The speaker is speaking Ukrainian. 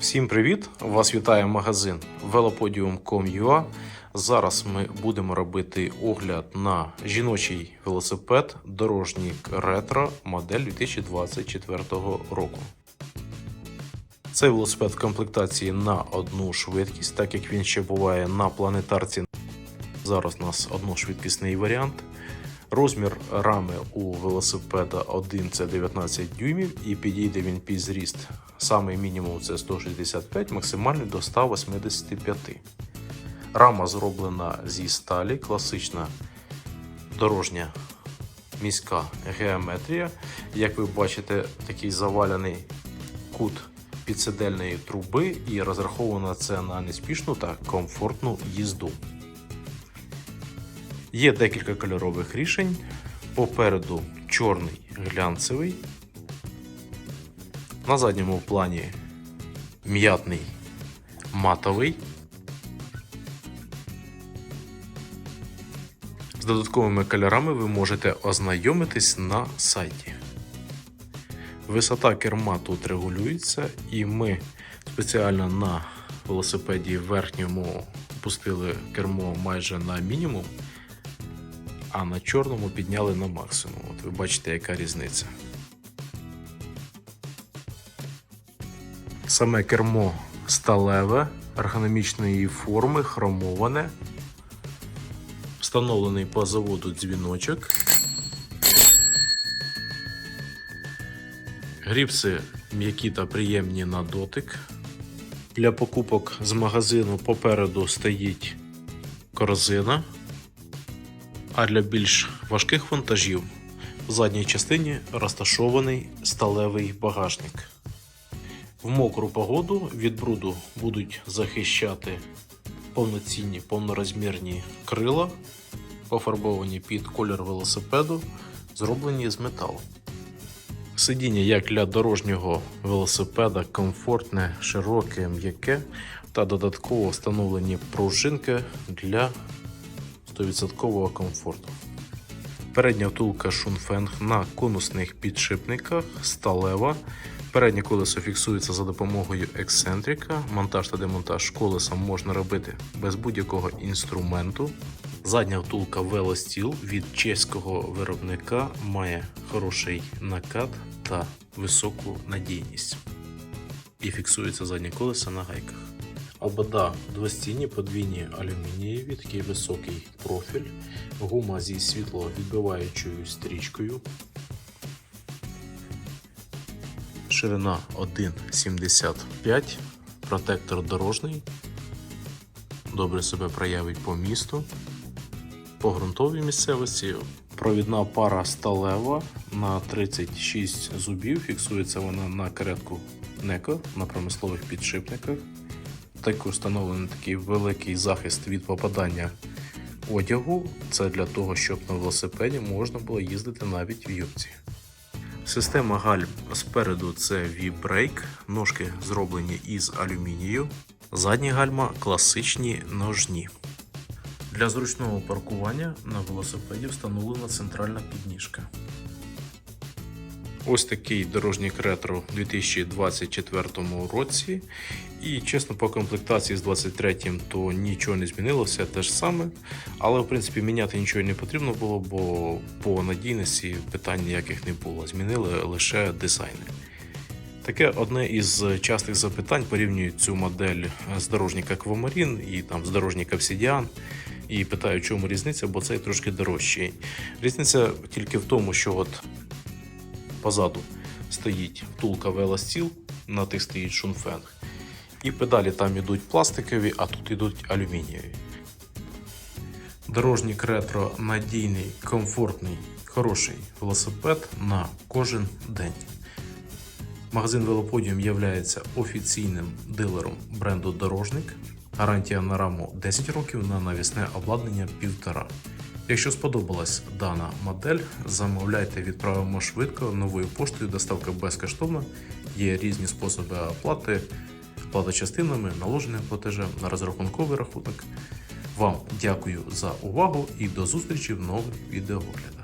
Всім привіт! Вас вітає магазин velopodium.com.ua. Зараз ми будемо робити огляд на жіночий велосипед дорожнік ретро модель 2024 року. Цей велосипед в комплектації на одну швидкість, так як він ще буває на планетарці. Зараз у нас одношвидкісний варіант. Розмір рами у велосипеда 1 це 19 дюймів і підійде він під зріст. Самий мінімум це 165, максимальний до 185. Рама зроблена зі сталі, класична дорожня міська геометрія. Як ви бачите, такий заваляний кут підсидельної труби і розраховано це на неспішну та комфортну їзду. Є декілька кольорових рішень. Попереду чорний глянцевий. На задньому плані м'ятний матовий. З додатковими кольорами ви можете ознайомитись на сайті. Висота керма тут регулюється, і ми спеціально на велосипеді верхньому пустили кермо майже на мінімум, а на чорному підняли на максимум. От ви бачите, яка різниця. Саме кермо сталеве, ергономічної форми, хромоване. Встановлений по заводу дзвіночок. Гріпси м'які та приємні на дотик. Для покупок з магазину попереду стоїть корзина. А для більш важких вантажів в задній частині розташований сталевий багажник. В мокру погоду від бруду будуть захищати повноцінні повнорозмірні крила, пофарбовані під колір велосипеду, зроблені з металу. Сидіння як для дорожнього велосипеда комфортне, широке, м'яке та додатково встановлені пружинки для 100% комфорту. Передня втулка Шунфенг на конусних підшипниках сталева. Переднє колесо фіксується за допомогою ексцентрика. Монтаж та демонтаж колеса можна робити без будь-якого інструменту. Задня втулка Велостіл від чеського виробника має хороший накат та високу надійність. І фіксується заднє колесо на гайках. Обода двостінні подвійні алюмінієві, такий високий профіль, гума зі світловідбиваючою стрічкою. Ширина 1,75, протектор дорожній. Добре себе проявить по місту. По ґрунтовій місцевості провідна пара сталева на 36 зубів. Фіксується вона на каретку Неко на промислових підшипниках. Також встановлений такий великий захист від попадання одягу. Це для того, щоб на велосипеді можна було їздити навіть в юбці. Система гальм спереду це V-Brake, ножки зроблені із алюмінію. Задні гальма класичні ножні. Для зручного паркування на велосипеді встановлена центральна підніжка. Ось такий дорожній ретро у 2024 році. І чесно, по комплектації з 23-м то нічого не змінилося, те ж саме. Але в принципі міняти нічого не потрібно було, бо по надійності питань ніяких не було. Змінили лише дизайни. Таке одне із частих запитань порівнюють цю модель з дорожника Аквамарін і там з дорожника Obsidian. І питаю, чому різниця, бо цей трошки дорожчий. Різниця тільки в тому, що от позаду стоїть втулка велостіл, на тих стоїть шунфенг. І педалі там ідуть пластикові, а тут ідуть алюмінієві. Дорожнік ретро надійний, комфортний, хороший велосипед на кожен день. Магазин Велоподіум є офіційним дилером бренду Дорожник. Гарантія на раму 10 років на навісне обладнання 1,5. Якщо сподобалась дана модель, замовляйте, відправимо швидко новою поштою, доставка безкоштовна. Є різні способи оплати, оплата частинами, наложеним платежем на розрахунковий рахунок. Вам дякую за увагу і до зустрічі в нових відеооглядах.